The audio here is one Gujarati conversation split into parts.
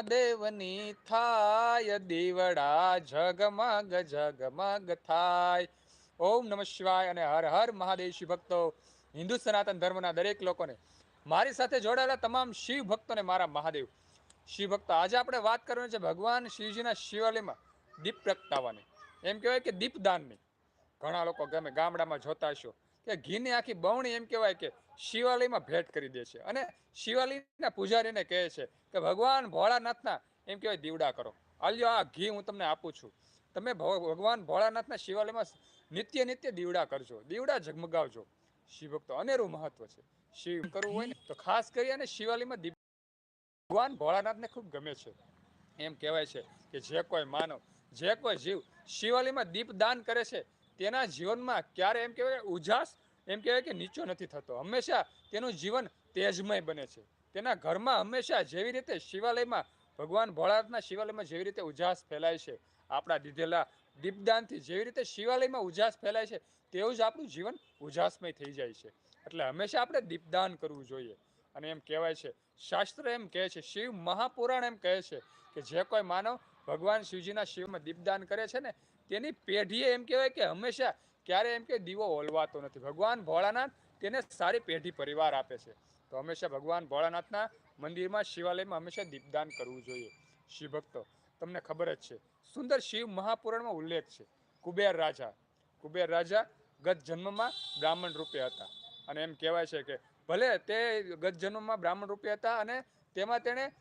મહાદેવની થાય દીવડા જગમગ જગમગ થાય ઓમ નમઃ શિવાય અને હર હર મહાદેવ શિવ ભક્તો, હિન્દુ સનાતન ધર્મના દરેક લોકોને. મારી સાથે જોડાયેલા તમામ શિવ ભક્તોને મારા મહાદેવ. શિવ ભક્તો, આજે આપણે વાત કરવાની છે ભગવાન શિવજીના શિવાલયમાં દીપ પ્રગટાવવાની. એમ કહેવાય કે દીપદાનની. ઘણા લોકો ગમે ગામડામાં જોતા હશો. કે ઘીની આખી બવણી એમ કહેવાય કે શિવાલયમાં ભેટ કરી દે છે. અને શિવાલયના પૂજારીને કહે છે કે, ભગવાન ભોળાનાથના, એમ કહેવાય, દીવડા કરો. આલ્યો, આ ઘી હું તમને આપું છું. તમે ભગવાન ભોળાનાથના શિવાલયમાં નિત્ય નિત્ય દીવડા કરજો. દીવડા ઝગમગાવજો. શિવ ભક્તો અનેરું મહત્વ છે. શિવ કરવું હોય ને, તો ખાસ કરી અને શિવાલયમાં દીપ ભગવાન ભોળાનાથને ખૂબ ગમે છે. એમ કહેવાય છે કે, જે કોઈ માનવ, જે કોઈ જીવ શિવાલયમાં દીપદાન કરે છે તેના જીવનમાં ક્યારે એમ કહેવાય ઉજાસ, એમ કહેવાય કે નીચો નથી થતો. હંમેશા તેનું જીવન તેજમય બને છે. તેના ઘરમાં હંમેશા જેવી રીતે શિવાલયમાં, ભગવાન ભોળાનાથના શિવાલયમાં જેવી રીતે ઉજાસ ફેલાય છે. આપણા દીધેલા દીપદાનથી જેવી રીતે શિવાલયમાં ઉજાસ ફેલાય છે, તેવું જ આપણું જીવન ઉજાસમય થઈ જાય છે. એટલે હંમેશા આપણે દીપદાન કરવું જોઈએ. અને એમ કહેવાય છે, શાસ્ત્ર એમ કહે છે, શિવ મહાપુરાણ એમ કહે છે કે જે કોઈ માનવ ભગવાન શિવજીના શિવમાં દીપદાન કરે છે ને તેની પેઢીએ એમ કહેવાય કે હંમેશા ક્યારે એમ કે દીવો ઓલવાતો નથી. ભગવાન ભોળાનાથ તેને સારી પેઢી પરિવાર આપે છે. તો હંમેશા ભગવાન ભોળાનાથના મંદિરમાં, શિવાલયમાં હંમેશા દીપદાન કરવું જોઈએ. શિવભક્તો તમને ખબર જ છે. સુંદર શિવ મહાપુરાણમાં ઉલ્લેખ છે. કુબેર રાજા. કુબેર રાજા ગત જન્મમાં બ્રાહ્મણ રૂપે હતા. અને એમ કહેવાય છે કે ભલે તે ગત જન્મમાં બ્રાહ્મણ રૂપે હતા અને તેમાં તેણે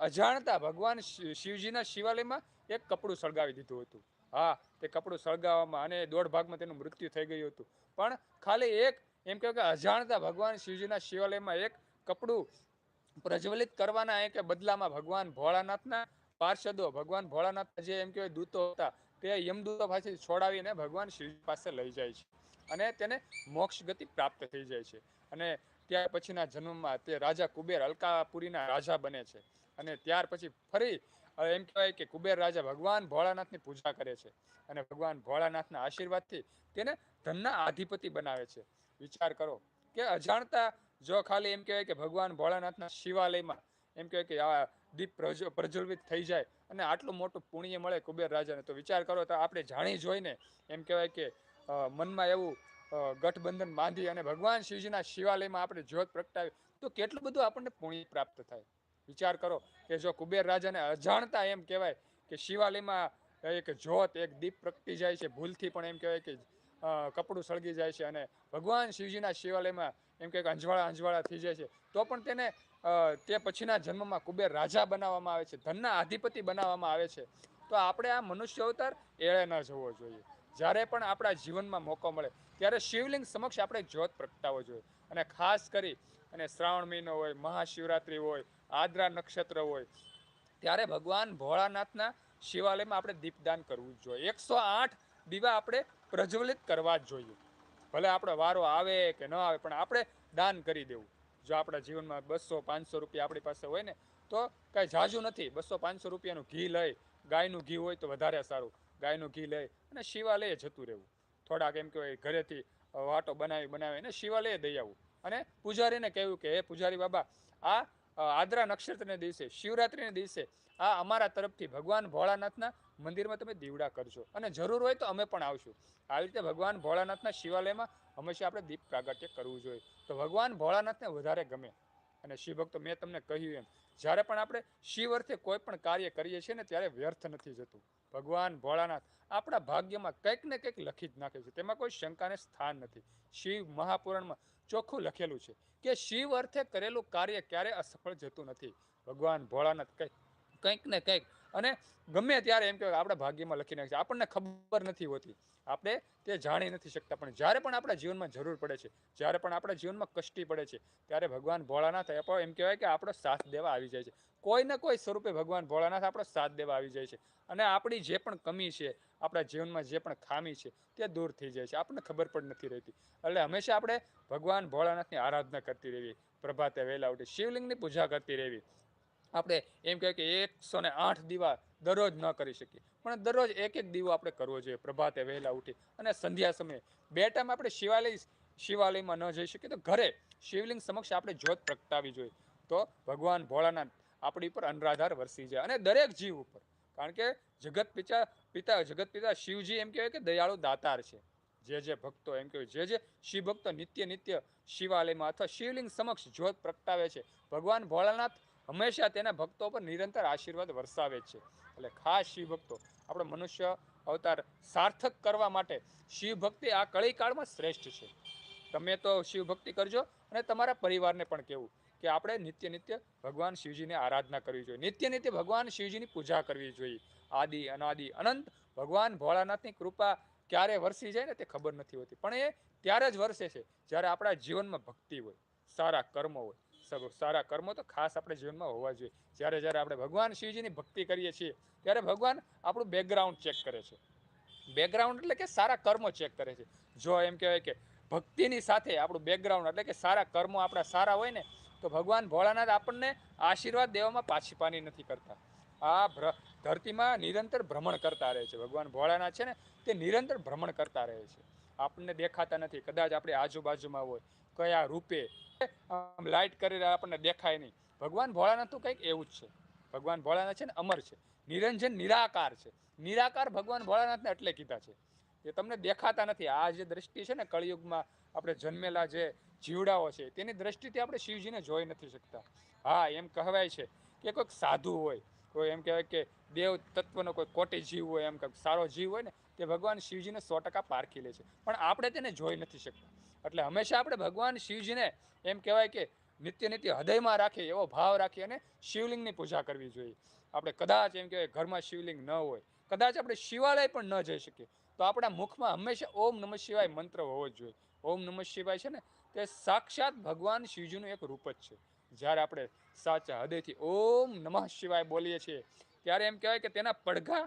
અજાણતા ભગવાન શિવ- શિવજીના શિવાલયમાં એક કપડું સળગાવી દીધું હતું. હા, તે કપડું સળગાવવામાં અને દોઢ ભાગમાં તેનું મૃત્યુ થઈ ગયું હતું. પણ ખાલી એક, એમ કહેવાય કે અજાણતા ભગવાન શિવજીના શિવાલયમાં એક કપડું પ્રજ્વલિત કરવાના એ કે બદલામાં ભગવાન ભોળાનાથના પાર્ષદો, ભગવાન ભોળાનાથ જે એમ કહેવાય દૂતો હતા, તે યમદૂતો પાસે છોડાવીને ભગવાન શિવજી પાસે લઈ જાય છે અને તેને મોક્ષ ગતિ પ્રાપ્ત થઈ જાય છે. અને ત્યાર પછીના જન્મમાં તે રાજા કુબેર અલકાપુરીના રાજા બને છે અને ત્યાર પછી ફરી એમ કહેવાય કે કુબેર રાજા ભગવાન ભોળાનાથની પૂજા કરે છે. અને ભગવાન ભોળાનાથના આશીર્વાદથી તેને ધનના આધિપતિ બનાવે છે. વિચાર કરો કે અજાણતા જો ખાલી એમ કહેવાય કે ભગવાન ભોળાનાથના શિવાલયમાં એમ કહેવાય કે આ દીપ પ્રજ્વ- પ્રજ્વલિત થઈ જાય અને આટલું મોટું પુણ્ય મળે કુબેર રાજાને, તો વિચાર કરો તો આપણે જાણી જોઈને એમ કહેવાય કે મનમાં એવું ગઠબંધન બાંધી અને ભગવાન શિવજીના શિવાલયમાં આપણે જ્યોત પ્રગટાવી તો કેટલું બધું આપણને પુણ્ય પ્રાપ્ત થાય. વિચાર કરો કે જો કુબેર રાજાને અજાણતા એમ કહેવાય કે શિવાલયમાં એક જ્યોત, એક દીપ પ્રગટી જાય છે, ભૂલથી પણ એમ કહેવાય કે કપડું સળગી જાય છે અને ભગવાન શિવજીના શિવાલયમાં એમ કે અંજવાળા અંજવાળા થઈ જાય છે. તો પણ તેને તે પછીના જન્મમાં કુબેર રાજા બનાવવામાં આવે છે, ધનના અધિપતિ બનાવવામાં આવે છે. તો આપણે આ મનુષ્ય અવતાર એળે ન જવો જોઈએ. જ્યારે પણ આપણા જીવનમાં મોકો મળે, ત્યારે શિવલિંગ સમક્ષ આપણે જ્યોત પ્રગટાવવો જોઈએ. અને ખાસ કરી, અને શ્રાવણ મહિનો હોય, મહાશિવરાત્રિ હોય આદ્રા નક્ષત્ર હોય, ત્યારે ભગવાન ભોળાનાથના શિવાલયમાં આપણે દીપદાન કરવું જ જોઈએ. એકસો આઠ દીવા આપણે પ્રજ્વલિત કરવા જ જોઈએ. ભલે આપણો વારો આવે કે ન આવે, પણ આપણે દાન કરી દેવું. જો આપણા જીવનમાં બસો પાંચસો રૂપિયા આપણી પાસે હોય ને, તો કાંઈ ઝાઝુ નથી. બસો પાંચસો રૂપિયાનું ઘી લઈ, ગાયનું ઘી હોય તો વધારે સારું. ગાયનું ઘી લઈ અને શિવાલયે જતું રહેવું. થોડાક એમ કહેવાય, ઘરેથી વાટો બનાવી અને શિવાલયે દઈ આવવું અને પૂજારીને કહેવું કે, હે પૂજારી બાબા, આ આદ્રા નક્ષત્રને દિવસે, શિવરાત્રિને દિવસે આ અમારા તરફથી ભગવાન ભોળાનાથના મંદિરમાં તમે દીવડા કરજો. અને જરૂર હોય તો અમે પણ આવશું. આવી રીતે ભગવાન ભોળાનાથના શિવાલયમાં હંમેશા આપણે દીપ પ્રાગટ્ય કરવું જોઈએ. તો ભગવાન ભોળાનાથને વધારે ગમે. અને શિવભક્તો, મેં તમને કહ્યું એમ જ્યારે પણ આપણે શિવ અર્થે કોઈ પણ કાર્ય કરીએ છીએ ને ત્યારે વ્યર્થ નથી જતું. ભગવાન ભોળાનાથ આપણા ભાગ્યમાં કંઈક ને કંઈક લખી જ નાખે છે. તેમાં કોઈ શંકાને સ્થાન નથી. શિવ મહાપુરાણમાં ચોખ્ખું લખેલું છે કે શિવ અર્થે કરેલું કાર્ય ક્યારે અસફળ જતું નથી. ભગવાન ભોળાનાથ કંઈક કંઈક ને કંઈક અને ગમે ત્યારે એમ કહેવાય આપણા ભાગ્યમાં લખી નાખે આપણને ખબર નથી હોતી. આપણે તે જાણી નથી શકતા. પણ જ્યારે પણ આપણા જીવનમાં જરૂર પડે છે, જ્યારે પણ આપણા જીવનમાં કષ્ટી પડે છે, ત્યારે ભગવાન ભોળાનાથ એ એમ કહેવાય કે આપણો સાથ દેવા આવી જાય છે. કોઈ ને કોઈ સ્વરૂપે ભગવાન ભોળાનાથ આપણો સાથ દેવા આવી જાય છે. અને આપણી જે પણ કમી છે, આપણા જીવનમાં જે પણ ખામી છે, તે દૂર થઈ જાય છે. આપણને ખબર પણ નથી રહેતી. એટલે હંમેશા આપણે ભગવાન ભોળાનાથની આરાધના કરતી રહેવી. પ્રભાતે વહેલા ઉઠી શિવલિંગની પૂજા કરતી રહેવી. આપણે એમ કહેવાય કે એકસો ને આઠ દીવા દરરોજ ન કરી શકીએ. પણ દરરોજ એક એક દીવો આપણે કરવો જોઈએ. પ્રભાતે વહેલા ઉઠી અને સંધ્યા સમયે. બે ટાઈમ આપણે શિવાલય શિવાલયમાં ન જઈ શકીએ તો ઘરે શિવલિંગ સમક્ષ આપણે જ્યોત પ્રગટાવી જોઈએ. તો ભગવાન ભોળાનાથ આપણી ઉપર અનરાધાર વરસી જાય અને દરેક જીવ ઉપર. કારણ કે જગત પિતા પિતા, જગત પિતા શિવજી એમ કહેવાય કે દયાળુ દાતાર છે. જે જે ભક્તો એમ કહેવાય, જે જે શિવ ભક્તો નિત્ય નિત્ય શિવાલયમાં અથવા શિવલિંગ સમક્ષ જ્યોત પ્રગટાવે છે. ભગવાન ભોળાનાથ હંમેશા તેના ભક્તો પર નિરંતર આશીર્વાદ વરસાવે છે. એટલે ખાસ શિવ ભક્તો આપણે મનુષ્ય અવતાર સાર્થક કરવા માટે શિવ ભક્તિ આ કળી કાળમાં શ્રેષ્ઠ છે. તમે તો શિવ ભક્તિ કરજો અને તમારા પરિવારને પણ કહેવું કે આપણે નિત્ય નિત્ય ભગવાન શિવજીને આરાધના કરવી જોઈએ. નિત્ય નિત્ય ભગવાન શિવજીની પૂજા કરવી જોઈએ. આદિ, અનાદિ, અનંત ભગવાન ભોળાનાથની કૃપા ક્યારે વરસી જાય ને તે ખબર નથી હોતી. પણ એ ત્યારે જ વરસે છે જ્યારે આપણા જીવનમાં ભક્તિ હોય, સારા કર્મો હોય. સારા કર્મો તો ખાસ આપણે જીવનમાં હોવા જોઈએ. જ્યારે જ્યારે આપણે ભગવાન શિવજીની ભક્તિ કરીએ છીએ, ત્યારે ભગવાન આપણું બેકગ્રાઉન્ડ ચેક કરે છે. બેકગ્રાઉન્ડ એટલે કે સારા કર્મો ચેક કરે છે. જો એમ કહેવાય કે ભક્તિની સાથે આપણું બેકગ્રાઉન્ડ એટલે કે સારા કર્મો આપણા સારા હોય ને, તો ભગવાન ભોળાનાથ આપણને આશીર્વાદ દેવામાં પાછી પાની નથી કરતા. આ ધરતીમાં નિરંતર ભ્રમણ કરતા રહે છે. ભગવાન ભોળાનાથ છે ને, તે નિરંતર ભ્રમણ કરતા રહે છે. આપણને દેખાતા નથી. કદાચ આપણી આજુબાજુમાં હોય. કયા રૂપે? લાઇટ રહ્યા આપણને દેખાય નહીં. ભગવાન ભોળાનાથ તો કંઈક એવું જ છે. ભગવાન ભોળાનાથ છે ને અમર છે. નિરંજન, નિરાકાર છે. નિરાકાર ભગવાન ભોળાનાથને એટલે કીધા છે. એ તમને દેખાતા નથી. આ જે દ્રષ્ટિ છે ને કળિયુગમાં આપણે જન્મેલા જે જીવડાઓ છે, તેની દ્રષ્ટિથી આપણે શિવજીને જોઈ નથી શકતા. હા, એમ કહેવાય છે કે કોઈક સાધુ હોય, કોઈ એમ કહેવાય કે દેવ તત્વનો કોઈ કોટી જીવ હોય, એમ કંઈક સારો જીવ હોય ને, તે ભગવાન શિવજીને સો ટકા પારખી લે છે. પણ આપણે તેને જોઈ નથી શકતા. એટલે હંમેશા આપણે ભગવાન શિવજીને એમ કહેવાય કે નિત્ય નિત્ય હૃદયમાં રાખીએ એવો ભાવ રાખી અને શિવલિંગની પૂજા કરવી જોઈએ. આપણે કદાચ એમ કહેવાય ઘરમાં શિવલિંગ ન હોય, કદાચ આપણે શિવાલય પણ ન જઈ શકીએ, તો આપણા મુખમાં હંમેશા ઓમ નમઃ શિવાય મંત્ર હોવો જ જોઈએ. ઓમ નમઃ શિવાય છે ને, તે સાક્ષાત ભગવાન શિવજીનું એક રૂપ જ છે. જ્યારે આપણે સાચા હૃદયથી ઓમ નમઃ શિવાય બોલીએ છીએ ત્યારે એમ કહેવાય કે તેના પડઘા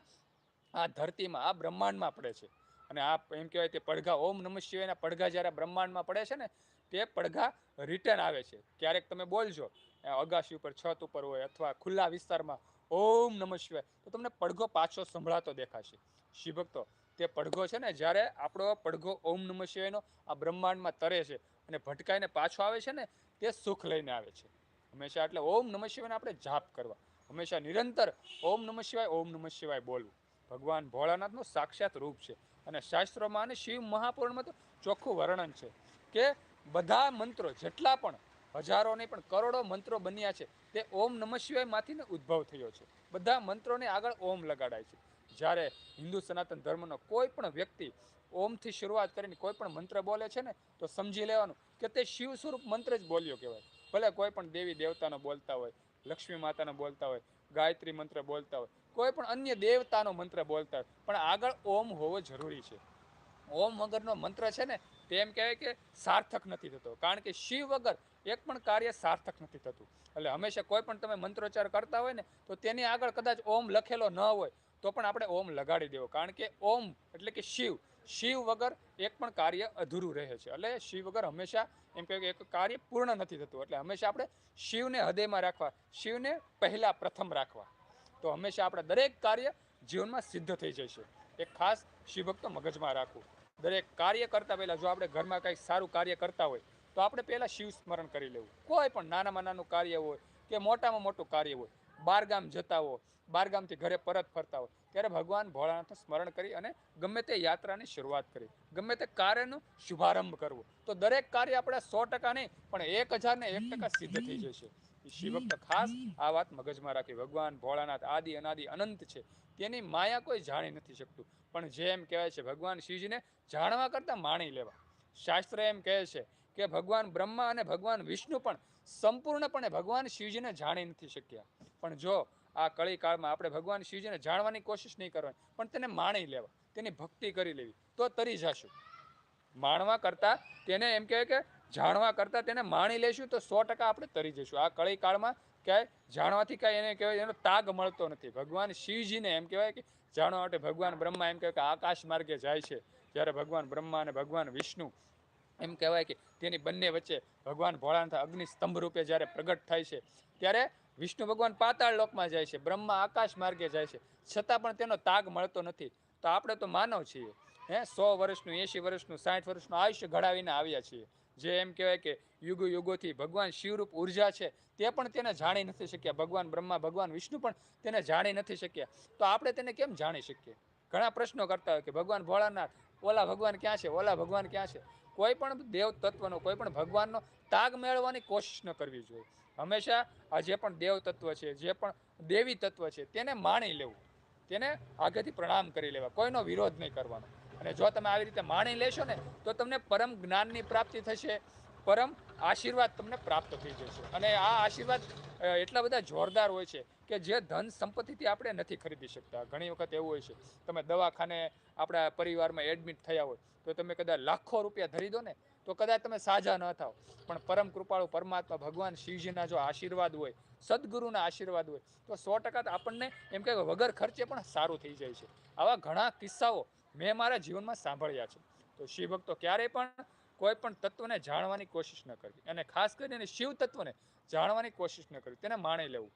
આ ધરતીમાં, આ બ્રહ્માંડમાં પડે છે. અને આ એમ કહેવાય તે પડઘા, ઓમ નમઃ શિવાયના પડઘા જ્યારે બ્રહ્માંડમાં પડે છે ને, તે પડઘા રિટર્ન આવે છે. ક્યારેક તમે બોલજો અગાશી ઉપર, છત ઉપર હોય અથવા ખુલ્લા વિસ્તારમાં, ઓમ નમઃ શિવાય. તો તમને પડઘો પાછો સંભળાતો દેખાશે. શિવભક્તો, તે પડઘો છે ને, જ્યારે આપણો પડઘો ઓમ નમઃ શિવાયનો આ બ્રહ્માંડમાં તરે છે અને ભટકાઈને પાછો આવે છે ને, તે સુખ લઈને આવે છે. હંમેશા એટલે ઓમ નમઃ શિવાયને આપણે જાપ કરવા. હંમેશા નિરંતર ઓમ નમઃ શિવાય, ઓમ નમઃ શિવાય બોલવું. ભગવાન ભોળાનાથનું સાક્ષાત રૂપ છે. અને શાસ્ત્રોમાં અને શિવ મહાપુરાણમાં તો ચોખ્ખું વર્ણન છે કે બધા મંત્રો જેટલા પણ હજારો નહીં પણ કરોડો મંત્રો બન્યા છે, તે ઓમ નમઃ શિવાયમાંથીને ઉદ્ભવ થયો છે. બધા મંત્રોને આગળ ઓમ લગાડાય છે. જ્યારે હિન્દુ સનાતન ધર્મનો કોઈ પણ વ્યક્તિ ઓમથી શરૂઆત કરીને કોઈ પણ મંત્ર બોલે છે ને, તો સમજી લેવાનું કે તે શિવ સ્વરૂપ મંત્ર જ બોલ્યો કહેવાય. ભલે કોઈ પણ દેવી દેવતાનો બોલતા હોય લક્ષ્મી માતાનો બોલતા હોય, ગાયત્રી મંત્ર બોલતા હોય, કોઈ પણ અન્ય દેવતાનો મંત્ર બોલતા હોય, પણ આગળ ઓમ હોવો જરૂરી છે. ઓમ વગરનો મંત્ર છે ને તે એમ કહેવાય કે સાર્થક નથી થતો, કારણ કે શિવ વગર એક પણ કાર્ય સાર્થક નથી થતું. એટલે હંમેશા કોઈ પણ તમે મંત્રોચ્ચાર કરતા હોય ને, તો તેની આગળ કદાચ ઓમ લખેલો ન હોય તો પણ આપણે ઓમ લગાડી દેવો. કારણ કે ઓમ એટલે કે શિવ. શિવ વગર એક પણ કાર્ય અધૂરું રહે છે. એટલે શિવ વગર હંમેશા એમ કે એક કાર્ય પૂર્ણ નથી થતું. એટલે હંમેશા આપણે શિવને હૃદયમાં રાખવા, શિવને પહેલાં પ્રથમ રાખવા. તો હંમેશા આપણા દરેક કાર્ય જીવનમાં સિદ્ધ થઈ જશે એક ખાસ શિવભક્તો મગજમાં રાખવું. દરેક કાર્ય કરતા પહેલાં જો આપણે ઘરમાં કંઈક સારું કાર્ય કરતા હોય, તો આપણે પહેલાં શિવ સ્મરણ કરી લેવું. કોઈ પણ નાનામાં નાનું કાર્ય હોય કે મોટામાં મોટું કાર્ય હોય, બારગામ જતા હો બારગામથી ઘરે પરત ફરતા હોય, ત્યારે ભગવાન ભોળાનાથનું સ્મરણ કરી અને ગમે તે યાત્રાની શરૂઆત કરી, ગમે તે કાર્યનો શુભારંભ કરવો. તો દરેક કાર્ય આપણા સો ટકા નહીં, પણ એક હજાર ને એક ટકા સિદ્ધ થઈ જશે. શિવભક્ત ખાસ આ વાત મગજમાં રાખી, ભગવાન ભોળાનાથ આદિ અનાદિ અનંત છે, તેની માયા કોઈ જાણી નથી શકતું. પણ જેમ કહેવાય છે, ભગવાન શિવજીને જાણવા કરતાં માણી લેવા. શાસ્ત્ર એમ કહે છે કે ભગવાન બ્રહ્મા અને ભગવાન વિષ્ણુ પણ સંપૂર્ણપણે ભગવાન શિવજીને જાણી નથી શક્યા. પણ જો આ કળી કાળમાં આપણે ભગવાન શિવજીને જાણવાની કોશિશ નહીં કરવાની, પણ તેને માણી લેવા, તેની ભક્તિ કરી લેવી, તો તરી જશું. માણવા કરતાં તેને એમ કહેવાય કે જાણવા કરતાં તેને માણી લેશું તો સો ટકા આપણે તરી જઈશું. આ કળી કાળમાં ક્યાંય જાણવાથી કાંઈ એને કહેવાય, એનો તાગ મળતો નથી. ભગવાન શિવજીને એમ કહેવાય કે જાણવા માટે ભગવાન બ્રહ્મા એમ કહેવાય કે આકાશ માર્ગે જાય છે, જ્યારે ભગવાન બ્રહ્મા અને ભગવાન વિષ્ણુ એમ કહેવાય કે તેની બંને વચ્ચે ભગવાન ભોળાનાથ અગ્નિ સ્તંભ રૂપે જ્યારે પ્રગટ થાય છે, ત્યારે વિષ્ણુ ભગવાન પાતાળ લોકમાં જાય છે, બ્રહ્મા આકાશ માર્ગે જાય છે. છતાં પણ તેનો તાગ મળતો નથી. તો આપણે તો માનવ છીએ. હે, સો વર્ષનું, એંશી વર્ષનું, સાઠ વર્ષનું આયુષ્ય ઘડાવીને આવ્યા છીએ. જે એમ કહેવાય કે યુગો યુગોથી ભગવાન શિવરૂપ ઊર્જા છે, તે પણ તેને જાણી નથી શક્યા. ભગવાન બ્રહ્મા, ભગવાન વિષ્ણુ પણ તેને જાણી નથી શક્યા. તો આપણે તેને કેમ જાણી શકીએ? ઘણા પ્રશ્નો કરતા હોય કે ભગવાન ભોળાનાથ, ઓલા ભગવાન ક્યાં છે? ઓલા ભગવાન ક્યાં છે? કોઈ પણ દેવ તત્વનો, કોઈ પણ ભગવાનનો તાગ મેળવવાની કોશિશ ન કરવી જોઈએ. હંમેશા આ જે પણ દેવ તત્વ છે, જે પણ દેવી તત્વ છે, તેને માણી લેવું. તેને આગળથી પ્રણામ કરી લેવા. કોઈનો વિરોધ નહીં કરવાનો. અને જો તમે આવી રીતે માણી લેશો ને, તો તમને પરમ જ્ઞાનની પ્રાપ્તિ થશે. પરમ આશીર્વાદ તમને પ્રાપ્ત થઈ જશે. અને આ આશીર્વાદ એટલા બધા જોરદાર હોય છે કે જે ધન સંપત્તિથી આપણે નથી ખરીદી શકતા. ઘણી વખત એવું હોય છે, તમે દવાખાને આપણા પરિવારમાં એડમિટ થયા હોય, તો તમે કદાચ લાખો રૂપિયા ધરી દો ને, તો કદાચ તમે સાજા ન થાવ. પણ પરમ કૃપાળુ પરમાત્મા ભગવાન શિવજીના જો આશીર્વાદ હોય, સદગુરુના આશીર્વાદ હોય, તો સો ટકા આપણને એમ કે વગર ખર્ચે પણ સારું થઈ જાય છે. આવા ઘણા કિસ્સાઓ મેં મારા જીવનમાં સાંભળ્યા છે. તો શિવ ભક્તો ક્યારેય પણ કોઈ પણ તત્વને જાણવાની કોશિશ ન કરવી. અને ખાસ કરીને શિવ તત્વને જાણવાની કોશિશ ન કરવી. તેને માણી લેવું.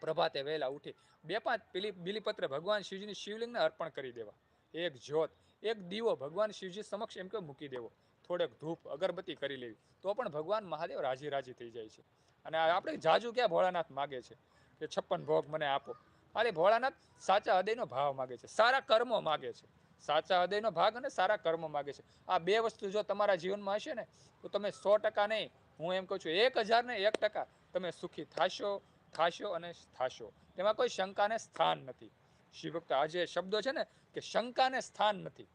પ્રભાતે વહેલા ઉઠી બે પાંચ પીલી, બીલીપત્ર ભગવાન શિવજીની શિવલિંગને અર્પણ કરી દેવા. એક જ્યોત, એક દીવો ભગવાન શિવજી સમક્ષ એમ કે મૂકી દેવો? થોડેક ધૂપ, અગરબત્તી કરી લેવી. તો પણ ભગવાન મહાદેવ રાજી રાજી થઈ જાય છે. અને આપણે જાજુ ક્યાં ભોળાનાથ માગે છે? કે છપ્પન ભોગ મને આપો. ખાલી ભોળાનાથ સાચા હૃદયનો ભાવ માગે છે. સારા કર્મો માગે છે. સાચા હૃદયનો ભાગ અને સારા કર્મો માગે છે. આ બે વસ્તુ જો તમારા જીવનમાં હશે ને, તો તમે સો ટકા નહીં, હું એમ કહું છું, એક હજાર ને એક ટકા તમે સુખી થાશો થાશો અને થાશો. તેમાં કોઈ શંકાને સ્થાન નથી. શિવભક્ત આ જે શબ્દો છે ને, કે શંકાને સ્થાન નથી.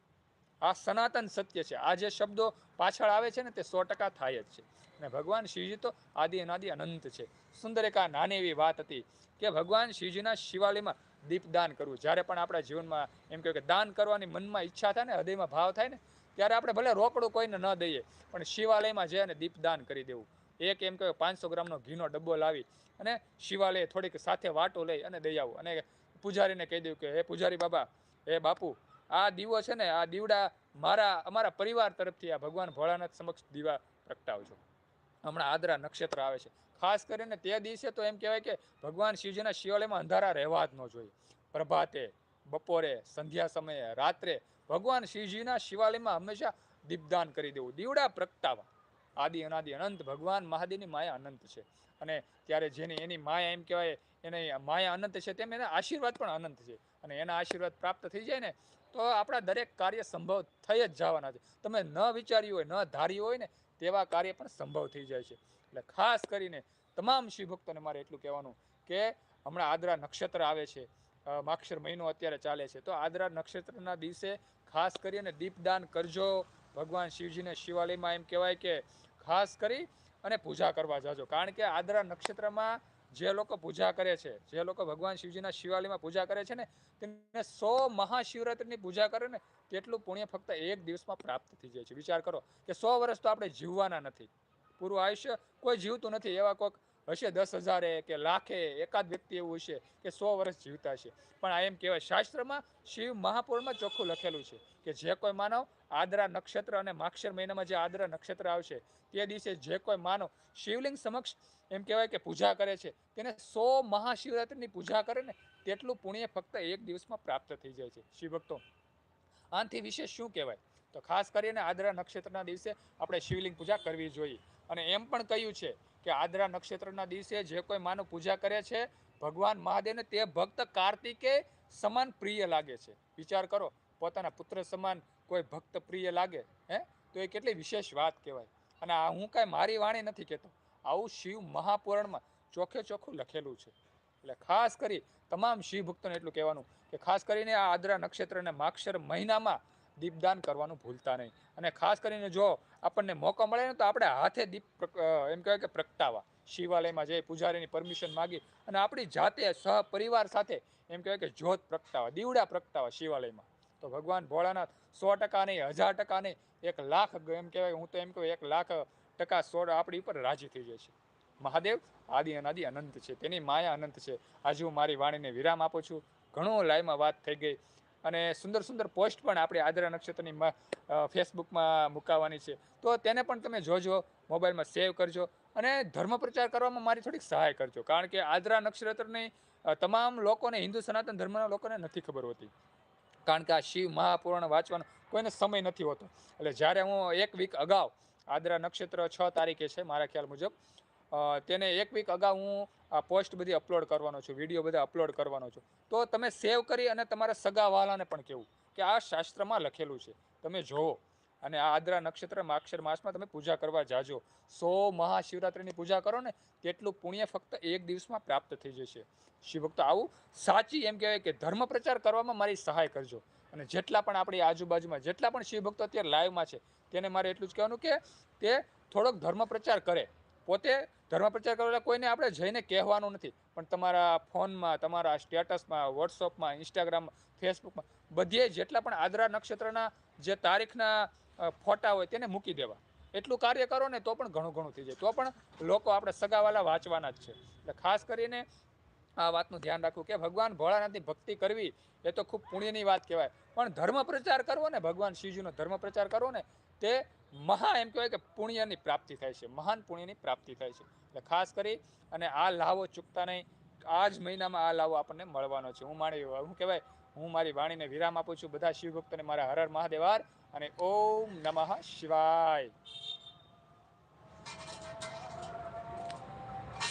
આ સનાતન સત્ય છે. આ જે શબ્દો પાછળ આવે છે ને, તે સો ટકા થાય જ છે. અને ભગવાન શિવજી તો આદિ અનાદિ અનંત છે. સુંદર એક આ નાની એવી વાત હતી કે ભગવાન શિવજીના શિવાલયમાં દીપદાન કરવું. જ્યારે પણ આપણા જીવનમાં એમ કહ્યું કે દાન કરવાની મનમાં ઈચ્છા થાય ને, હૃદયમાં ભાવ થાય ને, ત્યારે આપણે ભલે રોકડું કોઈને ન દઈએ, પણ શિવાલયમાં જઈને દીપદાન કરી દેવું. એક એમ કહ્યું પાંચસો ગ્રામનો ઘીનો ડબ્બો લાવી અને શિવાલય થોડીક સાથે વાટો લઈ અને દઈ આવું. અને પૂજારીને કહી દઉં કે, હે પૂજારી બાબા, હે બાપુ, આ દીવો છે ને, આ દીવડા મારા, અમારા પરિવાર તરફથી આ ભગવાન ભોળાનાથ સમક્ષ દીવા પ્રગટાવજો. હમણાં આદરા નક્ષત્ર આવે છે. ખાસ કરીને તે દિવસે તો એમ કહેવાય કે ભગવાન શિવજીના શિવાલયમાં અંધારા રહેવા જ ન જોઈએ. પ્રભાતે, બપોરે, સંધ્યા સમયે, રાત્રે ભગવાન શિવજીના શિવાલયમાં હંમેશા દીપદાન કરી દેવું. દીવડા પ્રગટાવા. આદિ, અનાદિ, અનંત. ભગવાન મહાદેવની માયા અનંત છે. અને ત્યારે જેની એની માયા એમ કહેવાય, એને માયા અનંત છે તેમ એના આશીર્વાદ પણ અનંત છે. અને એના આશીર્વાદ પ્રાપ્ત થઈ જાય ને, તો આપણા દરેક કાર્ય સંભવ થઈ જ જવાના છે. તમે ન વિચાર્યું હોય, ન ધાર્યું હોય ને તેવા કાર્ય પણ સંભવ થઈ જાય છે. એટલે ખાસ કરીને તમામ શિવભક્તોને મારે એટલું કહેવાનું કે હમણાં આદરા નક્ષત્ર આવે છે માક્ષર મહિનો અત્યારે ચાલે છે, તો આદરા નક્ષત્રના દિવસે ખાસ કરીને દીપદાન કરજો. ભગવાન શિવજીને શિવાલયમાં એમ કહેવાય કે ખાસ કરી અને પૂજા કરવા જાજો. કારણ કે આદરા નક્ષત્રમાં જે લોકો પૂજા કરે છે, જે લોકો ભગવાન શિવજીના શિવાલયમાં પૂજા કરે છે ને, તેમને સો મહાશિવરાત્રિની પૂજા કરે ને, તેટલું પુણ્ય ફક્ત એક દિવસમાં પ્રાપ્ત થઈ જાય છે. વિચાર કરો કે સો વર્ષ તો આપણે જીવવાના નથી. પૂરું આયુષ્ય કોઈ જીવતું નથી એવા કોઈક હશે દસ હજારે કે લાખે એકાદ વ્યક્તિ એવું હશે કે સો વર્ષ જીવતા છે પણ આ એમ કહેવાય શાસ્ત્રમાં શિવ મહાપુરાણમાં ચોખ્ખું લખેલું છે કે જે કોઈ માનવ આદરા નક્ષત્ર અને માક્ષર મહિનામાં જે આદરા નક્ષત્ર આવશે તે દિવસે જે કોઈ માનવ શિવલિંગ સમક્ષ એમ કહેવાય કે પૂજા કરે છે તેને સો મહાશિવરાત્રિની પૂજા કરે ને તેટલું પુણ્ય ફક્ત એક દિવસમાં પ્રાપ્ત થઈ જાય છે. શિવભક્તો આનાથી વિશેષ શું કહેવાય? તો ખાસ કરીને આદરા નક્ષત્રના દિવસે આપણે શિવલિંગ પૂજા કરવી જોઈએ. અને એમ પણ કહ્યું છે કે આદરા નક્ષત્રના દિવસે જે કોઈ માનું પૂજા કરે છે, ભગવાન મહાદેવને તે ભક્ત કાર્તિકે સમાન પ્રિય લાગે છે. વિચાર કરો, પોતાના પુત્ર સમાન કોઈ ભક્ત પ્રિય લાગે, હે? તો એ કેટલી વિશેષ વાત કહેવાય. અને આ હું કાંઈ મારી વાણી નથી કહેતો. આવું શિવ મહાપુરાણમાં ચોખે ચોખ્ખું લખેલું છે. એટલે ખાસ કરી તમામ શિવ ભક્તોને એટલું કહેવાનું કે ખાસ કરીને આ આદરા નક્ષત્ર અને માક્ષર મહિનામાં દીપદાન કરવાનું ભૂલતા નહીં. અને ખાસ કરીને જો આપણને મોકો મળે ને તો આપણે હાથે દીપ એમ કહેવાય કે પ્રગટાવા શિવાલયમાં જઈ પૂજારીની પરમિશન માગી અને આપણી જાતે સહપરિવાર સાથે એમ કહેવાય કે જ્યોત પ્રગટાવા દીવડા પ્રગટાવા શિવાલયમાં. તો ભગવાન ભોળાનાથ સો ટકા નહીં, હજાર ટકા નહીં, એક લાખ એમ કહેવાય, હું તો એમ કહું, એક લાખ ટકા સો આપણી ઉપર રાજી થઈ જાય છે. મહાદેવ આદિ અનાદિ અનંત છે, તેની માયા અનંત છે. આજે હું મારી વાણીને વિરામ આપું છું. ઘણો લાઈમાં વાત થઈ ગઈ. અને સુંદર સુંદર પોસ્ટ પણ આપણે આદરા નક્ષત્રની ફેસબુકમાં મૂકાવાની છે. તો તેને પણ તમે જોજો, મોબાઈલમાં સેવ કરજો અને ધર્મ પ્રચાર કરવામાં મારી થોડીક સહાય કરજો. કારણ કે આદરા નક્ષત્રની તમામ લોકોને, હિન્દુ સનાતન ધર્મના લોકોને નથી ખબર હોતી. કારણ કે આ શિવ મહાપુરાણ વાંચવાનો કોઈને સમય નથી હોતો. એટલે જ્યારે હું એક વીક અગાઉ, આદ્રા નક્ષત્ર છ તારીખે છે મારા ખ્યાલ મુજબ તેને એક વીક અગાઉ હું આ પોસ્ટ બધી અપલોડ કરવાનો છું વીડિયો બધા અપલોડ કરવાનો છું. તો તમે સેવ કરી અને તમારા સગાવાલાને પણ કહેવું કે આ શાસ્ત્રમાં લખેલું છે. તમે જોવો અને આ આદ્રા નક્ષત્ર માક્ષર માસમાં તમે પૂજા કરવા જાજો. સો મહાશિવરાત્રિની પૂજા કરો ને, તેટલું પુણ્ય ફક્ત એક દિવસમાં પ્રાપ્ત થઈ જશે. શિવભક્તો આવું સાચી એમ કહેવાય કે ધર્મ પ્રચાર કરવામાં મારી સહાય કરજો. અને જેટલા પણ આપણી આજુબાજુમાં જેટલા પણ શિવભક્તો અત્યારે લાઈવમાં છે, તેને મારે એટલું જ કહેવાનું કે તે થોડોક ધર્મ પ્રચાર કરે. પોતે ધર્મ પ્રચાર કરવા કોઈને આપણે જઈને કહેવાનું નથી. પણ તમારા ફોનમાં, તમારા સ્ટેટસમાં, વોટ્સઅપમાં ઇન્સ્ટાગ્રામમાં ફેસબુકમાં, બધે જેટલા પણ આદરા નક્ષત્રના જે તારીખના ફોટા હોય તેને મૂકી દેવા. એટલું કાર્ય કરો ને તો પણ ઘણું ઘણું થઈ જાય. તો પણ લોકો આપણે સગાવાલા વાંચવાના જ છે. એટલે ખાસ કરીને આ વાતનું ધ્યાન રાખવું કે ભગવાન ભોળાનાથની ભક્તિ કરવી એ તો ખૂબ પુણ્યની વાત કહેવાય. પણ ધર્મ પ્રચાર કરવો ને, ભગવાન શિવજીનો ધર્મ પ્રચાર કરવો ને, તે મહા એમ કહેવાય કે પુણ્યની પ્રાપ્તિ થાય છે, મહાન પુણ્યની પ્રાપ્તિ થાય છે. એટલે ખાસ કરી અને આ લાવો ચૂકતા નહીં આ જ મહિનામાં આ લાવો આપણને મળવાનો છે. હું માણી હું કહેવાય, હું મારી વાણીને વિરામ આપું છું. બધા શિવભક્તોને મારા હર હર મહાદેવાર અને ઓમ નમઃ શિવાય.